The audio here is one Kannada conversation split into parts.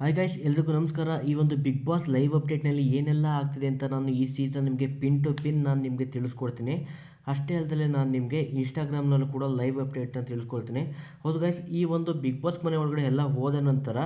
ಹಾಯ್ ಗೈಸ್ ಎಲ್ರಿಗೂ ನಮಸ್ಕಾರ. ಈ ಒಂದು ಬಿಗ್ ಬಾಸ್ ಲೈವ್ ಅಪ್ಡೇಟ್ನಲ್ಲಿ ಏನೆಲ್ಲ ಆಗ್ತಿದೆ ಅಂತ ನಾನು ಈ ಸೀಸನ್ ನಿಮಗೆ ಪಿನ್ ಟು ಪಿನ್ ನಾನು ನಿಮಗೆ ತಿಳಿಸ್ಕೊಡ್ತೀನಿ. ಅಷ್ಟೇ ಅಲ್ಲದೆ ನಾನು ನಿಮಗೆ ಇನ್ಸ್ಟಾಗ್ರಾಮ್ನಲ್ಲೂ ಕೂಡ ಲೈವ್ ಅಪ್ಡೇಟ್ನ ತಿಳಿಸ್ಕೊಳ್ತೀನಿ ಹೌದು ಗೈಸ್ ಈ ಒಂದು ಬಿಗ್ ಬಾಸ್ ಮನೆ ಒಳಗಡೆ ಎಲ್ಲ ಹೋದ ನಂತರ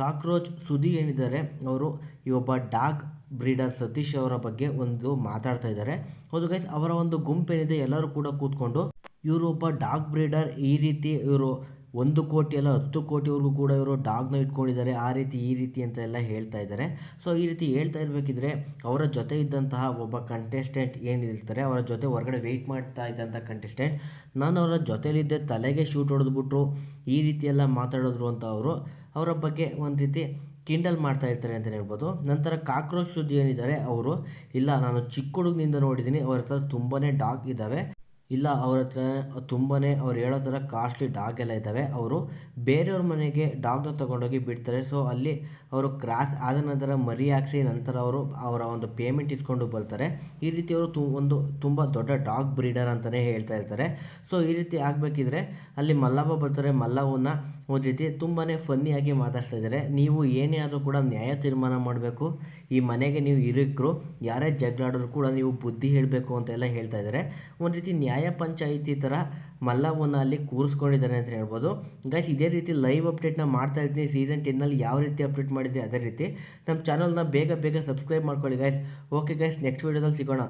ಕಾಕ್ರೋಚ್ ಸುದಿ ಏನಿದ್ದಾರೆ, ಅವರು ಈ ಒಬ್ಬ ಡಾಗ್ ಬ್ರೀಡರ್ ಸತೀಶ್ ಅವರ ಬಗ್ಗೆ ಒಂದು ಮಾತಾಡ್ತಾ ಇದ್ದಾರೆ. ಹೌದು ಗೈಸ್ ಅವರ ಒಂದು ಗುಂಪೇನಿದೆ, ಎಲ್ಲರೂ ಕೂಡ ಕೂತ್ಕೊಂಡು ಇವರು ಒಬ್ಬ ಡಾಗ್ ಬ್ರೀಡರ್, ಈ ರೀತಿ ಇವರು ಒಂದು ಕೋಟಿ ಅಲ್ಲ, ಹತ್ತು ಕೋಟಿವರೆಗೂ ಕೂಡ ಇವರು ಡಾಗ್ನ ಇಟ್ಕೊಂಡಿದ್ದಾರೆ. ಆ ರೀತಿ, ಈ ರೀತಿ ಅಂತ ಎಲ್ಲ ಹೇಳ್ತಾ ಇದ್ದಾರೆ. ಸೊ ಈ ರೀತಿ ಹೇಳ್ತಾ ಇರಬೇಕಿದ್ರೆ ಅವರ ಜೊತೆ ಇದ್ದಂತಹ ಒಬ್ಬ ಕಂಟೆಸ್ಟೆಂಟ್ ಏನಿರ್ತಾರೆ ಅವರ ಜೊತೆ ಹೊರಗಡೆ ವೆಯ್ಟ್ ಮಾಡ್ತಾ ಇದ್ದಂಥ ಕಂಟೆಸ್ಟೆಂಟ್ ನಾನು ಅವರ ಜೊತೆಲಿದ್ದೆ, ತಲೆಗೆ ಶೂಟ್ ಹೊಡೆದ್ಬಿಟ್ರು, ಈ ರೀತಿ ಎಲ್ಲ ಮಾತಾಡಿದ್ರು ಅಂತ ಅವರು ಅವರ ಬಗ್ಗೆ ಒಂದು ರೀತಿ ಕಿಂಡಲ್ ಮಾಡ್ತಾ ಇರ್ತಾರೆ ಅಂತಲೇ ಹೇಳ್ಬೋದು. ನಂತರ ಕಾಕ್ರೋಚ್ ಸುದ್ದಿ ಏನಿದ್ದಾರೆ, ಅವರು, ಇಲ್ಲ, ನಾನು ಚಿಕ್ಕ ಹುಡುಗನಿಂದ ನೋಡಿದ್ದೀನಿ ಅವ್ರ ಹತ್ರ ತುಂಬಾ ಡಾಗ್ ಇದ್ದಾವೆ ಇಲ್ಲ, ಅವ್ರ ಹತ್ರ ತುಂಬಾ ಅವ್ರು ಹೇಳೋ ಥರ ಕಾಸ್ಟ್ಲಿ ಡಾಗ್ ಎಲ್ಲ ಇದ್ದಾವೆ. ಅವರು ಬೇರೆಯವ್ರ ಮನೆಗೆ ಡಾಗ್ನ ತೊಗೊಂಡೋಗಿ ಬಿಡ್ತಾರೆ. ಸೊ ಅಲ್ಲಿ ಅವರು ಕ್ರಾಸ್ ಆದ ನಂತರ ಮರಿ ಹಾಕ್ಸಿ ನಂತರ ಅವರು ಅವರ ಒಂದು ಪೇಮೆಂಟ್ ಇಸ್ಕೊಂಡು ಬರ್ತಾರೆ. ಈ ರೀತಿ ಅವರು ತು, ಒಂದು ತುಂಬ ದೊಡ್ಡ ಡಾಗ್ ಬ್ರೀಡರ್ ಅಂತಲೇ ಹೇಳ್ತಾ ಇರ್ತಾರೆ. ಸೊ ಈ ರೀತಿ ಆಗಬೇಕಿದ್ರೆ ಅಲ್ಲಿ ಮಲ್ಲವ್ವ ಬರ್ತಾರೆ. ಮಲ್ಲವನ್ನ ಒಂದು ರೀತಿ ತುಂಬಾ ಫನ್ನಿಯಾಗಿ ಮಾತಾಡ್ತಾ ಇದ್ದಾರೆ. ನೀವು ಏನೇ ಆದರೂ ಕೂಡ ನ್ಯಾಯ ತೀರ್ಮಾನ ಮಾಡಬೇಕು. ಈ ಮನೆಗೆ ನೀವು ಇರಕ್ರು, ಯಾರೇ ಜಗಳಾಡೋರು ಕೂಡ ನೀವು ಬುದ್ಧಿ ಹೇಳಬೇಕು ಅಂತೆಲ್ಲ ಹೇಳ್ತಾ ಇದ್ದಾರೆ. ಒಂದು ರೀತಿ ನ್ಯಾಯ ಪಂಚಾಯಿತಿ ಥರ ಮಲ್ಲವನ್ನ ಅಲ್ಲಿ ಕೂರಿಸ್ಕೊಂಡಿದ್ದಾರೆ ಅಂತ ಹೇಳ್ಬೋದು. ಗೈಸ್ ಇದೇ ರೀತಿ ಲೈವ್ ಅಪ್ಡೇಟ್ನ ಮಾಡ್ತಾ ಇದ್ದೀನಿ. ಸೀಸನ್ ಟೆನ್ನಲ್ಲಿ ಯಾವ ರೀತಿ ಅಪ್ಡೇಟ್ ಮಾಡಿದ್ದೆ ಅದೇ ರೀತಿ. ನಮ್ಮ ಚಾನಲ್ನ ಬೇಗ ಬೇಗ ಸಬ್ಸ್ಕ್ರೈಬ್ ಮಾಡ್ಕೊಳ್ಳಿ ಗೈಸ್ ಓಕೆ ಗೈಸ್ ನೆಕ್ಸ್ಟ್ ವೀಡಿಯೋದಲ್ಲಿ ಸಿಗೋಣ.